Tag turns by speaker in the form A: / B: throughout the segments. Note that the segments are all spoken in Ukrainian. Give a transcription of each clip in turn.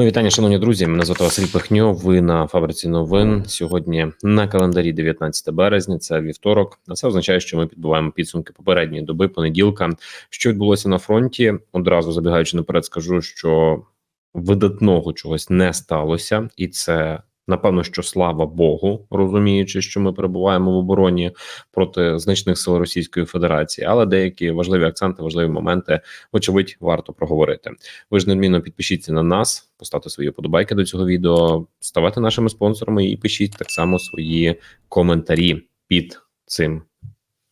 A: Мої вітання, шановні друзі. Мене звати Василь Пихньо. Ви на фабриці новин. Сьогодні на календарі 19 березня. Це вівторок. А це означає, що ми підбуваємо підсумки попередньої доби понеділка. Що відбулося на фронті? Одразу забігаючи наперед, скажу, що видатного чогось не сталося, і це Напевно, що слава Богу, розуміючи, що ми перебуваємо в обороні проти значних сил Російської Федерації, але деякі важливі акценти, важливі моменти, вочевидь, варто проговорити. Ви ж неодмінно підпишіться на нас, поставте свої подобайки до цього відео, ставайте нашими спонсорами і пишіть так само свої коментарі під цим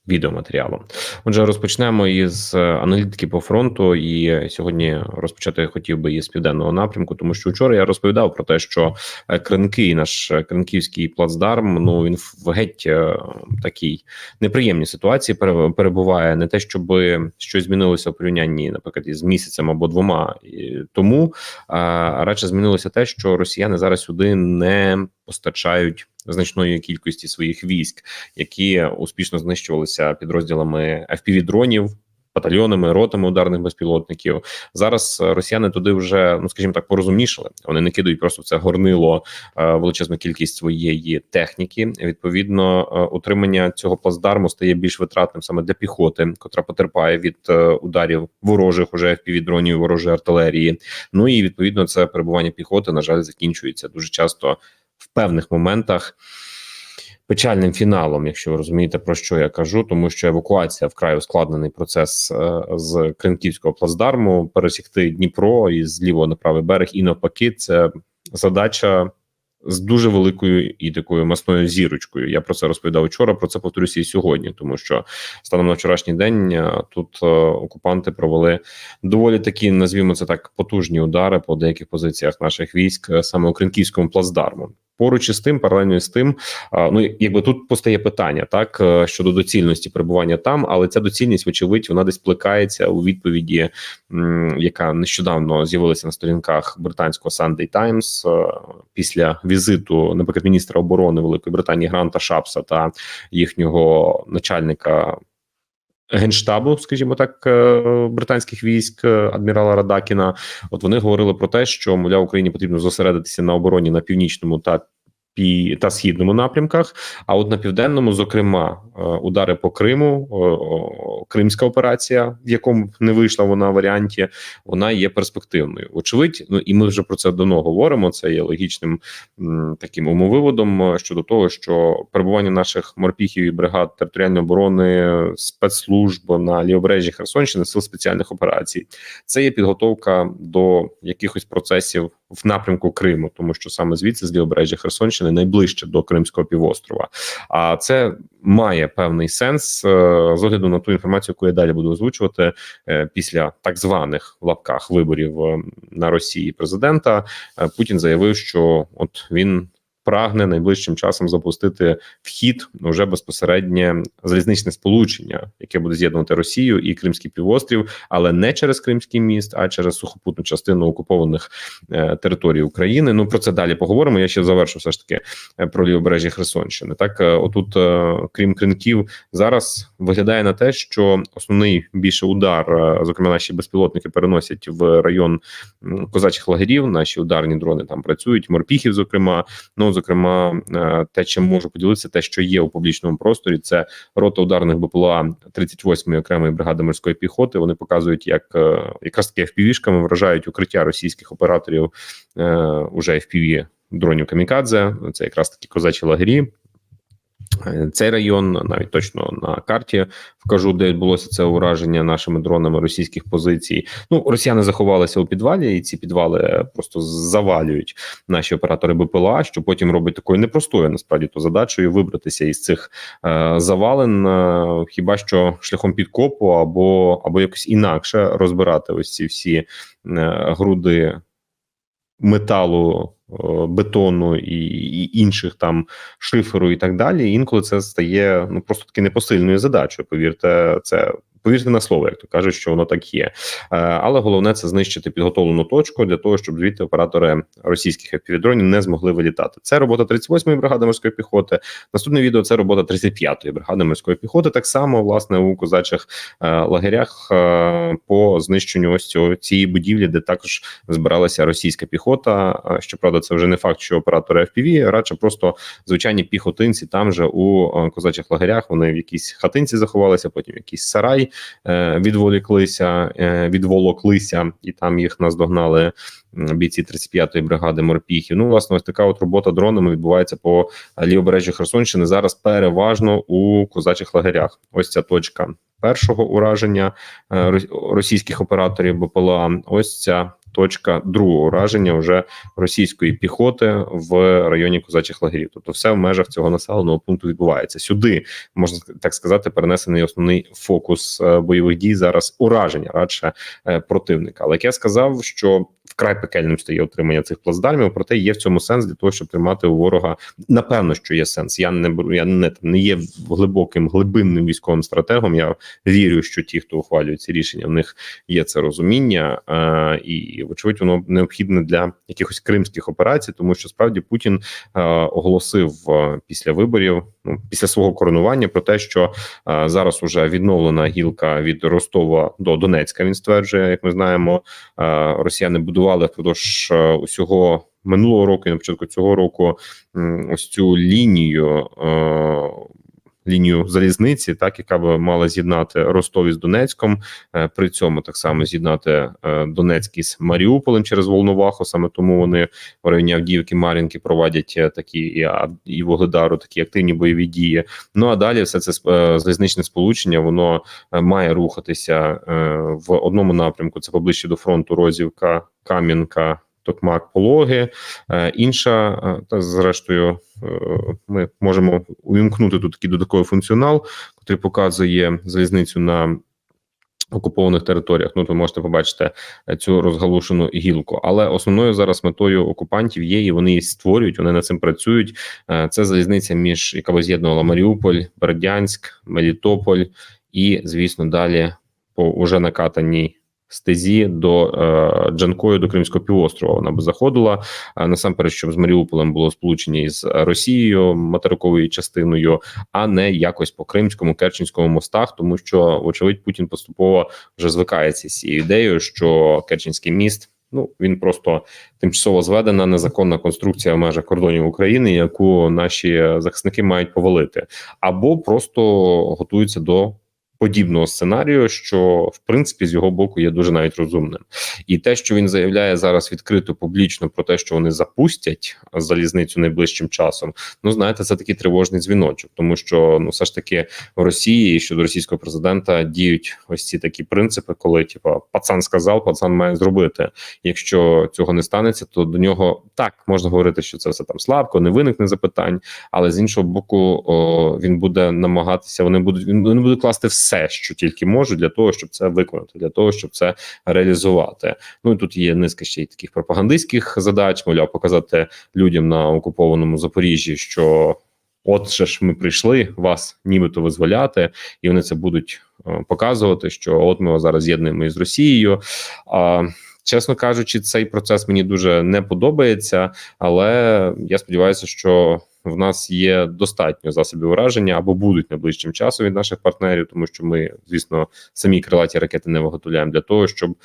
A: відеоматеріалу. Отже, розпочнемо із е, аналітики по фронту. І сьогодні розпочати хотів би із південного напрямку, тому що вчора я розповідав про те, що е, Кринки, наш Кринківський плацдарм, ну він в геть е, такій неприємній ситуації перебуває. Не те, щоб щось змінилося в порівнянні, наприклад, із місяцем або двома тому, а радше змінилося те, що росіяни зараз сюди не постачають значної кількості своїх військ, які успішно знищувалися підрозділами fpv дронів. Батальйонами, ротами ударних безпілотників зараз росіяни туди вже ну скажімо так порозумнішали. Вони не кидають просто в це горнило е, величезну кількість своєї техніки. Відповідно, е, утримання цього плацдарму стає більш витратним саме для піхоти, котра потерпає від е, ударів ворожих уже fpv дронів, ворожої артилерії. Ну і відповідно це перебування піхоти на жаль закінчується дуже часто в певних моментах. Печальним фіналом, якщо ви розумієте, про що я кажу, тому що евакуація вкрай ускладнений процес е, з Кринківського плацдарму, пересікти Дніпро і з лівого на правий берег, і навпаки, це задача з дуже великою і такою масною зірочкою. Я про це розповідав вчора. Про це повторюся і сьогодні, тому що станом на вчорашній день е, тут е, окупанти провели доволі такі, назвімо це так, потужні удари по деяких позиціях наших військ е, саме у Кринківському плацдарму. Поруч із тим, паралельно з тим, ну якби тут постає питання так е, щодо доцільності перебування там, але ця доцільність, вочевидь, вона десь плекається у відповіді, яка нещодавно з'явилася на сторінках британського Sunday Times е, після візиту, наприклад, міністра оборони Великої Британії Гранта Шапса та їхнього начальника Генштабу, скажімо так, е, британських військ е, адмірала Радакіна. От вони говорили про те, що мовляв Україні потрібно зосередитися на обороні на північному та та східному напрямках. А от на південному, зокрема, удари по Криму, Кримська операція, в якому не вийшла вона в варіанті, вона є перспективною. Очевидь, ну і ми вже про це давно говоримо. Це є логічним таким умовиводом е, щодо того, що перебування наших морпіхів і бригад територіальної оборони спецслужб на лівобережжі Херсонщини сил спеціальних операцій. Це є підготовка до якихось процесів в напрямку Криму, тому що саме звідси з лівобережжя Херсонщини найближче до Кримського півострова. А це має певний сенс е, з огляду на ту інформацію, яку я далі буду озвучувати е, після так званих в лапках виборів е, на Росії президента. Путін заявив, що от він прагне найближчим часом запустити вхід вже безпосереднє залізничне сполучення, яке буде з'єднувати Росію і Кримський півострів, але не через Кримський міст, а через сухопутну частину окупованих е, територій України. Ну про це далі поговоримо. Я ще завершу все ж таки е, про лівобережжя Херсонщини. Так, е, отут, е, крім кринків, зараз виглядає на те, що основний більше удар, е, зокрема, наші безпілотники переносять в район козачих лагерів. Наші ударні дрони там працюють, морпіхів, зокрема. Ну Зокрема, е, те, чим можу поділитися, те, що є у публічному просторі, це рота ударних БПЛА 38-ї окремої бригади морської піхоти. Вони показують, як е, якраз таки FPV-шками вражають укриття російських операторів уже уже FPV дронів Камікадзе. Це якраз такі козачі лагері. Е, цей район навіть точно на карті вкажу, де відбулося це ураження нашими дронами російських позицій. Ну росіяни заховалися у підвалі, і ці підвали просто завалюють наші оператори БПЛА, що потім робить такою непростою насправді то задачею вибратися із цих е, завален, е, хіба що шляхом підкопу, або або якось інакше розбирати ось ці всі е, груди металу. Бетону і, і інших там шиферу і так далі. Інколи це стає ну просто таки непосильною задачою. Повірте, це повірте на слово, як то кажуть, що воно так є. Е, але головне це знищити підготовлену точку для того, щоб звідти оператори російських FPV-дронів не змогли вилітати. Це робота 38-ї бригади морської піхоти. Наступне відео це робота 35-ї бригади морської піхоти. Так само власне у козачих е, лагерях е, по знищенню ось цього цієї будівлі, де також збиралася російська піхота. Щоправда, це вже не факт, що оператори FPV, радше просто звичайні піхотинці там же у козачих лагерях. Вони в якійсь хатинці заховалися, потім якийсь сарай е, відволіклися, е, відволоклися, і там їх наздогнали бійці 35-ї бригади морпіхів. Ну, власне, ось така от робота дронами відбувається по лівобережжю Херсонщини. Зараз переважно у козачих лагерях. Ось ця точка першого ураження е, російських операторів БПЛА. Ось ця точка другого ураження вже російської піхоти в районі козачих лагерів. Тобто, все в межах цього населеного пункту відбувається. Сюди можна так сказати, перенесений основний фокус е, бойових дій зараз ураження радше е, противника. Але як я сказав, що вкрай пекельним стає отримання цих плацдармів, проте є в цьому сенс для того, щоб тримати у ворога. Напевно, що є сенс. Я не я не там не є глибоким глибинним військовим стратегом. Я вірю, що ті, хто ухвалює ці рішення, в них є це розуміння, е, і вочевидь, воно необхідне для якихось кримських операцій, тому що справді Путін е, оголосив е, після виборів, після свого коронування, про те, що е, зараз уже відновлена гілка від Ростова до Донецька. Він стверджує, як ми знаємо, е, росіяни будували впродовж е, усього. Минулого року і на початку цього року ось цю лінію лінію залізниці, так яка би мала з'єднати Ростов із Донецьком, е, при цьому так само з'єднати е, Донецьк із Маріуполем через Волноваху. Саме тому вони в районі Авдіївки Мар'їнки проводять е, такі і, і Вугледару такі активні бойові дії. Ну а далі все це залізничне сполучення воно має рухатися в одному напрямку. Це поближче до фронту Розівка, Кам'янка. Токмак, пологи, Е, інша е, та зрештою, е, ми можемо увімкнути тут такий додатковий функціонал, який показує залізницю на окупованих територіях. Ну, то можете побачити цю розгалушену гілку. Але основною зараз метою окупантів є, і вони її створюють. Вони над цим працюють. Це залізниця між яка би з'єднувала Маріуполь, Бердянськ, Мелітополь і, звісно, далі по уже накатаній. Стезі до е, Джанкою до Кримського півострова вона би заходила насамперед, щоб з Маріуполем було сполучення із Росією материковою частиною, а не якось по Кримському Керченському мостах, тому що, вочевидь, Путін поступово вже звикається з цією ідеєю, що Керченський міст. Ну він просто тимчасово зведена незаконна конструкція в межах кордонів України, яку наші захисники мають повалити, або просто готуються до подібного сценарію, що в принципі з його боку є дуже навіть розумним, і те, що він заявляє зараз відкрито публічно про те, що вони запустять залізницю найближчим часом. Ну знаєте, це такий тривожний дзвіночок, тому що ну все ж таки в Росії щодо російського президента діють ось ці такі принципи, коли типа пацан сказав, пацан має зробити. Якщо цього не станеться, то до нього так можна говорити, що це все там слабко, не виникне запитань. Але з іншого боку, о, він буде намагатися. Вони будуть він будуть класти все, що тільки можуть, для того, щоб це виконати, для того, щоб це реалізувати. Ну і тут є низка ще й таких пропагандистських задач, мовляв, показати людям на окупованому Запоріжжі, що. От же ж ми прийшли вас нібито визволяти, і вони це будуть е, показувати. Що от ми зараз з'єднуємо із Росією. А чесно кажучи, цей процес мені дуже не подобається, але я сподіваюся, що в нас є достатньо засобів ураження або будуть найближчим часом від наших партнерів, тому що ми, звісно, самі крилаті ракети не виготовляємо для того, щоб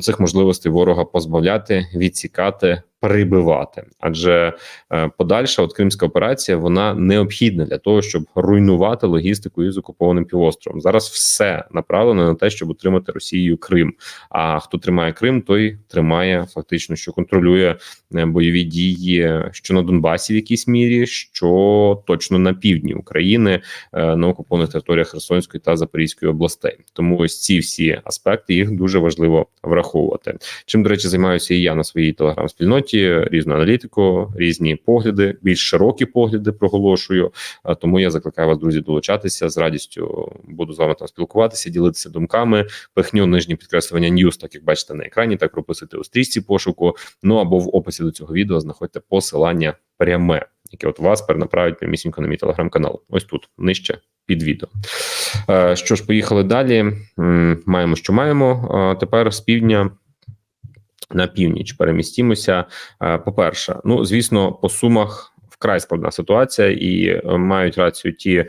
A: цих можливостей ворога позбавляти, відсікати, прибивати. Адже е, подальша от кримська операція вона необхідна для того, щоб руйнувати логістику із окупованим півостровом. Зараз все направлено на те, щоб утримати Росією Крим. А хто тримає Крим, той тримає фактично, що контролює е, бойові дії, що на Донбасі в якійсь мірі, що точно на півдні України е, на окупованих територіях Херсонської та Запорізької областей. Тому ось ці всі аспекти їх дуже важливо враховувати. Чим до речі, займаюся і я на своїй телеграм-спільноті, різну аналітику, різні погляди, більш широкі погляди проголошую. Тому я закликаю вас, друзі, долучатися з радістю. Буду з вами там спілкуватися, ділитися думками. Пихню нижнє підкреслювання News, так як бачите на екрані, так прописуйте у стрічці пошуку. Ну або в описі до цього відео знаходьте посилання пряме які от вас перенаправить прямісінько на мій телеграм-канал. Ось тут нижче під відео. Е, Що ж, поїхали далі. Маємо, що маємо. Тепер з півдня. На північ перемістімося. Е, По-перше, ну звісно, по сумах вкрай складна ситуація, і е, мають рацію ті е,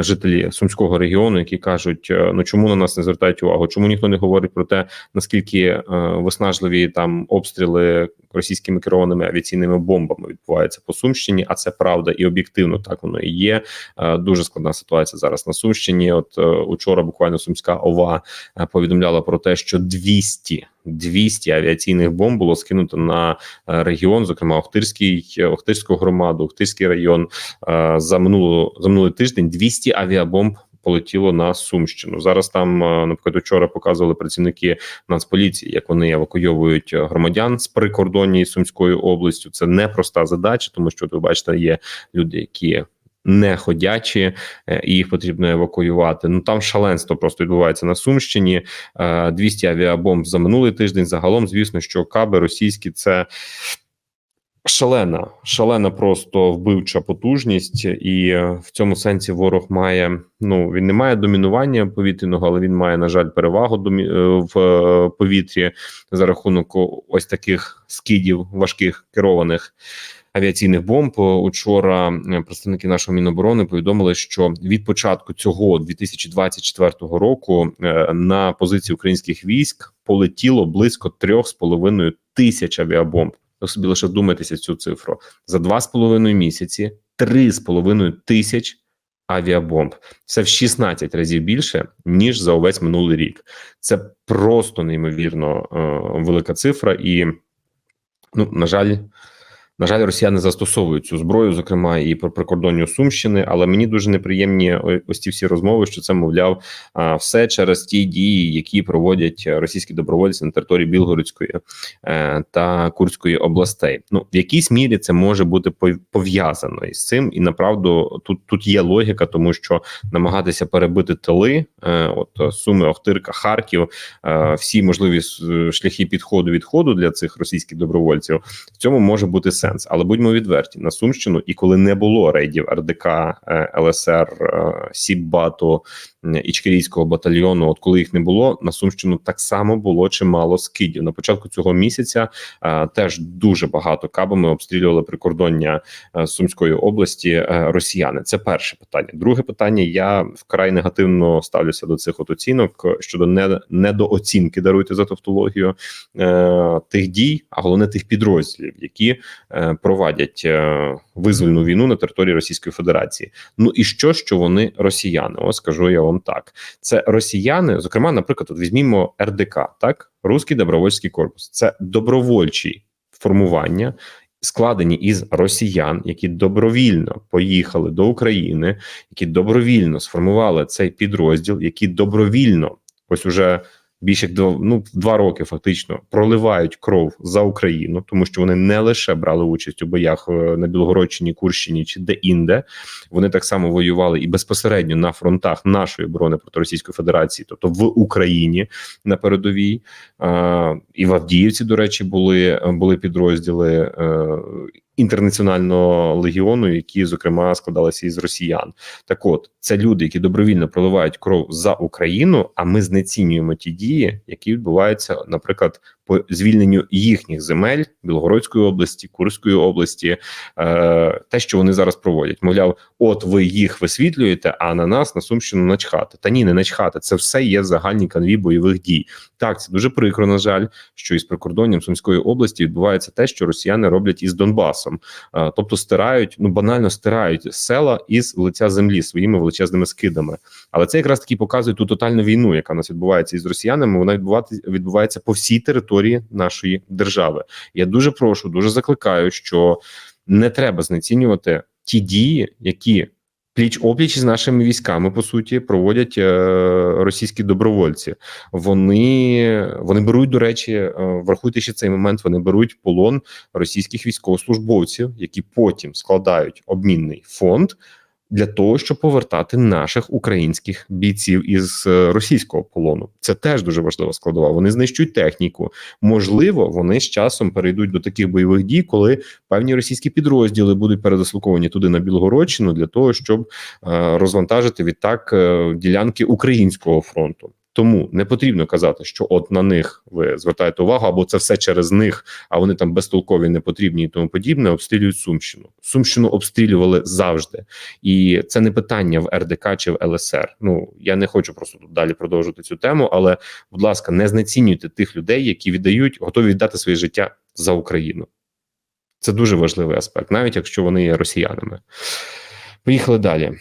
A: жителі сумського регіону, які кажуть: ну чому на нас не звертають увагу? Чому ніхто не говорить про те, наскільки виснажливі там обстріли російськими керованими авіаційними бомбами відбуваються по Сумщині? А це правда і об'єктивно так воно і є. Дуже складна ситуація зараз на Сумщині. От учора буквально Сумська ОВА повідомляла про те, що 200 200 авіаційних бомб було скинуто на е, регіон, зокрема Охтирський, Охтирську громаду, Охтирський район. Е, За минуло за минулий тиждень 200 авіабомб. Полетіло на Сумщину. Зараз там, е, наприклад, вчора показували працівники Нацполіції, як вони евакуйовують громадян з прикордонні Сумською областю. Це непроста задача, тому що ви бачите, є люди, які не ходячі, е, і їх потрібно евакуювати. Ну там шаленство просто відбувається на Сумщині. Е, 200 авіабомб за минулий тиждень. Загалом, звісно, що каби російські це. Шалена, шалена, просто вбивча потужність, і е, в цьому сенсі ворог має. Ну він не має домінування повітряного, але він має на жаль перевагу е, в е, повітрі за рахунок ось таких скидів важких керованих авіаційних бомб. Учора е, представники нашого міноборони повідомили, що від початку цього 2024 року е, на позиції українських військ полетіло близько 3,5 тисяч авіабомб. Ви собі лише вдумайтеся цю цифру за два з половиною місяці, три з половиною тисяч авіабомб. Це в 16 разів більше ніж за увесь минулий рік. Це просто неймовірно е, велика цифра, і ну на жаль. На жаль, росіяни застосовують цю зброю, зокрема і про прикордонню Сумщини. Але мені дуже неприємні ось ці всі розмови, що це мовляв все через ті дії, які проводять російські добровольці на території Білгородської е, та Курської областей. Ну в якійсь мірі це може бути пов- пов'язано із цим, і направду тут тут є логіка, тому що намагатися перебити тили, е, от Суми, Охтирка, Харків, е, всі можливі шляхи підходу відходу для цих російських добровольців. В цьому може бути сенс, але будьмо відверті на Сумщину, і коли не було рейдів РДК, е, ЛСР, е, Сіббату, Ічкерійського батальйону. От коли їх не було, на Сумщину так само було чимало скидів. На початку цього місяця е, теж дуже багато кабами обстрілювали прикордоння е, Сумської області е, росіяни. Це перше питання. Друге питання. Я вкрай негативно ставлюся до цих от оцінок щодо не, недооцінки, даруйте за тавтологію е, тих дій, а головне тих підрозділів, які е, провадять е, визвольну війну на території Російської Федерації. Ну і що, що вони росіяни? Ось скажу я вам так: це росіяни, зокрема, наприклад, от візьмімо РДК, так Руський добровольський корпус, це добровольчі формування. Складені із росіян, які добровільно поїхали до України, які добровільно сформували цей підрозділ, які добровільно ось уже більше як два, ну, два роки фактично проливають кров за Україну, тому що вони не лише брали участь у боях е, на Білгородщині, Курщині чи де-інде. Вони так само воювали і безпосередньо на фронтах нашої оборони проти Російської Федерації, тобто в Україні на передовій. Е, і в Авдіївці, до речі, були, були підрозділи. Інтернаціонального легіону, які зокрема складалися із росіян, так от це люди, які добровільно проливають кров за Україну. А ми знецінюємо ті дії, які відбуваються, наприклад, по звільненню їхніх земель Білгородської області, Курської області, е, те, що вони зараз проводять. Мовляв, от ви їх висвітлюєте, а на нас на Сумщину начхати. Та ні, не начхати. Це все є в загальній канві бойових дій. Так, це дуже прикро. На жаль, що із прикордонням Сумської області відбувається те, що росіяни роблять із Донбасом, Е, тобто стирають, ну банально стирають села із лиця землі своїми величезними скидами. Але це якраз таки показує ту тотальну війну, яка у нас відбувається із росіянами. Вона відбувати відбувається по всій території нашої держави. Я дуже прошу, дуже закликаю, що не треба знецінювати ті дії, які пліч опліч з нашими військами по суті проводять е, російські добровольці. Вони вони беруть до речі, е, врахуйте ще цей момент. Вони беруть полон російських військовослужбовців, які потім складають обмінний фонд. Для того, щоб повертати наших українських бійців із е, російського полону. Це теж дуже важлива складова. Вони знищують техніку. Можливо, вони з часом перейдуть до таких бойових дій, коли певні російські підрозділи будуть передислоковані туди на Білгородщину для того, щоб е, розвантажити відтак е, ділянки українського фронту. Тому не потрібно казати, що от на них ви звертаєте увагу, або це все через них, а вони там безтолкові, не потрібні і тому подібне. Обстрілюють Сумщину. Сумщину обстрілювали завжди, і це не питання в РДК чи в ЛСР. Ну я не хочу просто тут далі продовжувати цю тему, але будь ласка, не знецінюйте тих людей, які віддають, готові віддати своє життя за Україну. Це дуже важливий аспект, навіть якщо вони є росіянами. Поїхали далі.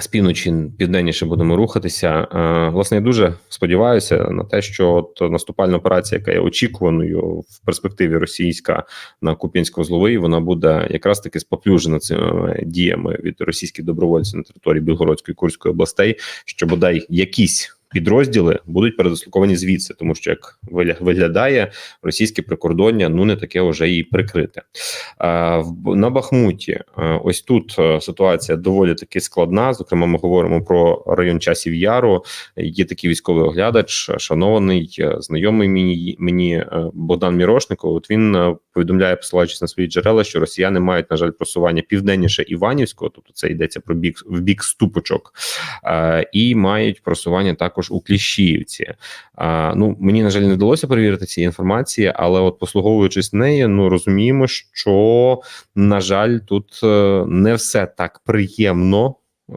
A: З півночі південніше будемо рухатися. Е, Власне, я дуже сподіваюся на те, що от наступальна операція, яка є очікуваною в перспективі російська на Куп'янсько-Зловий, вона буде якраз таки споплюжена цими діями від російських добровольців на території Білгородської Курської областей, що бодай якісь. Підрозділи будуть передислоковані звідси, тому що як виглядає російське прикордоння, ну не таке вже і прикрите. На Бахмуті ось тут е, ситуація доволі таки складна. Зокрема, ми говоримо про район часів яру. Є такий військовий оглядач, шанований, е, знайомий мені мені е, Богдан Мірошников. От він повідомляє, посилаючись на свої джерела, що росіяни мають на жаль просування південніше Іванівського, тобто це йдеться про бік в бік ступочок, і мають просування також у Кліщіївці. А, ну мені на жаль не вдалося перевірити ці інформації, але от послуговуючись нею, ну розуміємо, що на жаль, тут е, не все так приємно. Е,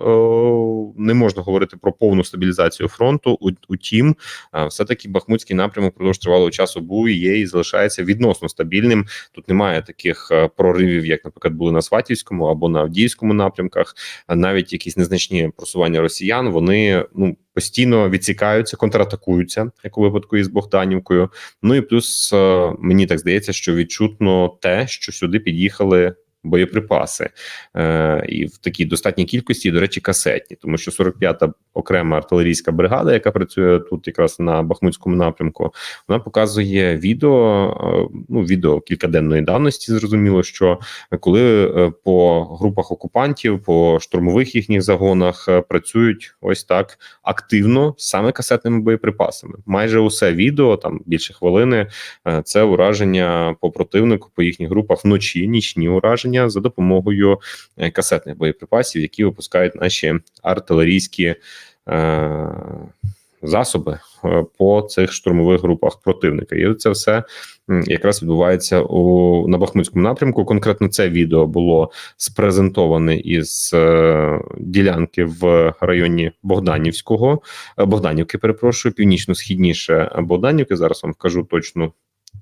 A: Не можна говорити про повну стабілізацію фронту. Утім, е, все-таки Бахмутський напрямок продовж тривалого часу був і є і залишається відносно стабільним. Тут немає таких е, проривів, як, наприклад, були на Сватівському або на Авдіївському напрямках. Навіть якісь незначні просування росіян вони ну постійно відсікаються, контратакуються, як у випадку із Богданівкою. Ну і плюс мені так здається, що відчутно те, що сюди під'їхали. Боєприпаси е, і в такій достатній кількості, до речі, касетні, тому що 45-та окрема артилерійська бригада, яка працює тут, якраз на Бахмутському напрямку, вона показує відео. е, Ну, відео кількаденної давності. Зрозуміло, що коли е, по групах окупантів, по штурмових їхніх загонах е, працюють ось так активно саме касетними боєприпасами. Майже усе відео, там більше хвилини, е, це ураження по противнику по їхніх групах вночі, нічні ураження за допомогою е, касетних боєприпасів, які випускають наші артилерійські. е, Засоби е, по цих штурмових групах противника, і це все якраз відбувається у на Бахмутському напрямку. Конкретно це відео було спрезентоване із ділянки в районі Богданівського Богданівки. Перепрошую, північно-східніше Богданівки. Зараз вам вкажу точну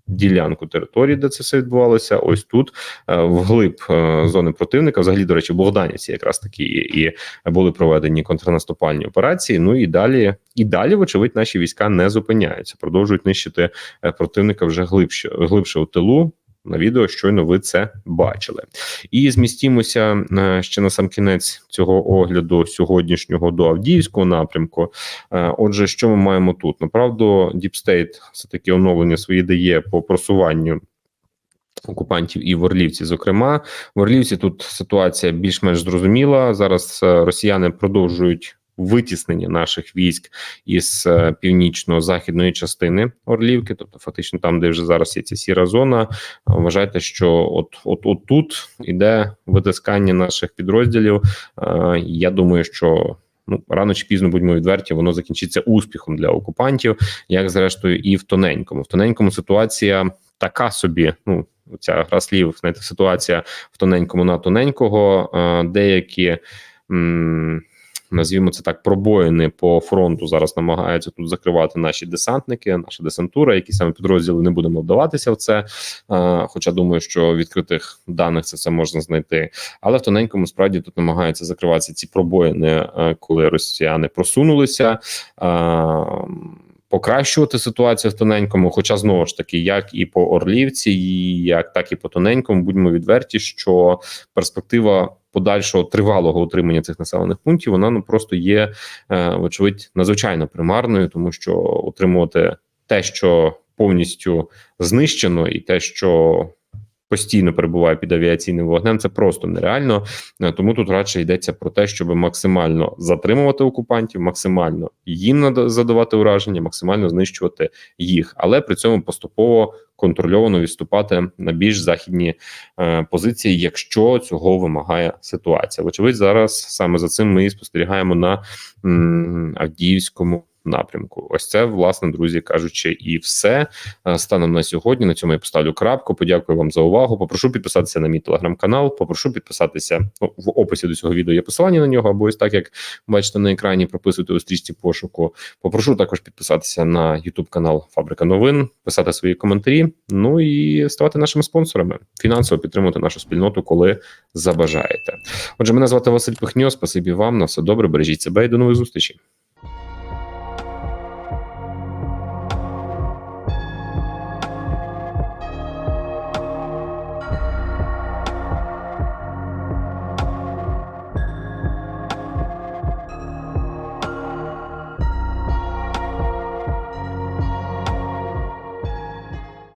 A: ділянку території, де це все відбувалося. Ось тут е, вглиб е, зони противника. Взагалі, до речі, Богданівці якраз такі і були проведені контрнаступальні операції. Ну і далі, і далі, вочевидь, наші війська не зупиняються, продовжують нищити е, противника вже глибше, глибше у тилу. На відео щойно ви це бачили, і змістімося е, ще на сам кінець цього огляду сьогоднішнього до Авдіївського напрямку. Е, Отже, що ми маємо тут? Направду, State все таки оновлення свої дає по просуванню. Окупантів і в Орлівці, зокрема, в Орлівці тут ситуація більш-менш зрозуміла. Зараз е, росіяни продовжують витіснення наших військ із е, північно-західної частини Орлівки, тобто фактично там, де вже зараз є ця сіра зона. Вважайте, що от от, от тут іде витискання наших підрозділів. Е, Я думаю, що. Ну, рано чи пізно будьмо відверті, воно закінчиться успіхом для окупантів, як зрештою, і в тоненькому. В тоненькому ситуація така собі. Ну ця гра слів, знаєте, ситуація в тоненькому на тоненького. Е, Деякі. Назвімо це так, пробоїни по фронту зараз намагаються тут закривати наші десантники, наша десантура, які саме підрозділи не будемо вдаватися в це. Е, Хоча думаю, що відкритих даних це все можна знайти. Але в тоненькому справді тут намагаються закриватися ці пробоїни, е, коли росіяни просунулися. Е, Покращувати ситуацію в тоненькому, хоча знову ж таки, як і по Орлівці, і як так і по тоненькому, будьмо відверті, що перспектива подальшого тривалого утримання цих населених пунктів вона ну просто є, е, вочевидь, надзвичайно примарною, тому що отримувати те, що повністю знищено, і те, що постійно перебуває під авіаційним вогнем. Це просто нереально. Е, Тому тут радше йдеться про те, щоб максимально затримувати окупантів, максимально їм задавати ураження, максимально знищувати їх, але при цьому поступово контрольовано відступати на більш західні е, позиції, якщо цього вимагає ситуація. Вочевидь, зараз саме за цим ми і спостерігаємо на м, Авдіївському напрямку. Ось це, власне, друзі, кажучи, і все Е, станом на сьогодні. На цьому я поставлю крапку. Подякую вам за увагу. Попрошу підписатися на мій телеграм-канал. Попрошу підписатися ну, в описі до цього відео. Є посилання на нього, або ось так як бачите на екрані, прописуйте у стрічці пошуку. Попрошу також підписатися на YouTube канал Фабрика новин, писати свої коментарі. Ну і ставати нашими спонсорами, фінансово підтримувати нашу спільноту, коли забажаєте. Отже, мене звати Василь Пихньо. Спасибі вам на все добре. Бережіть себе і до нових зустрічей.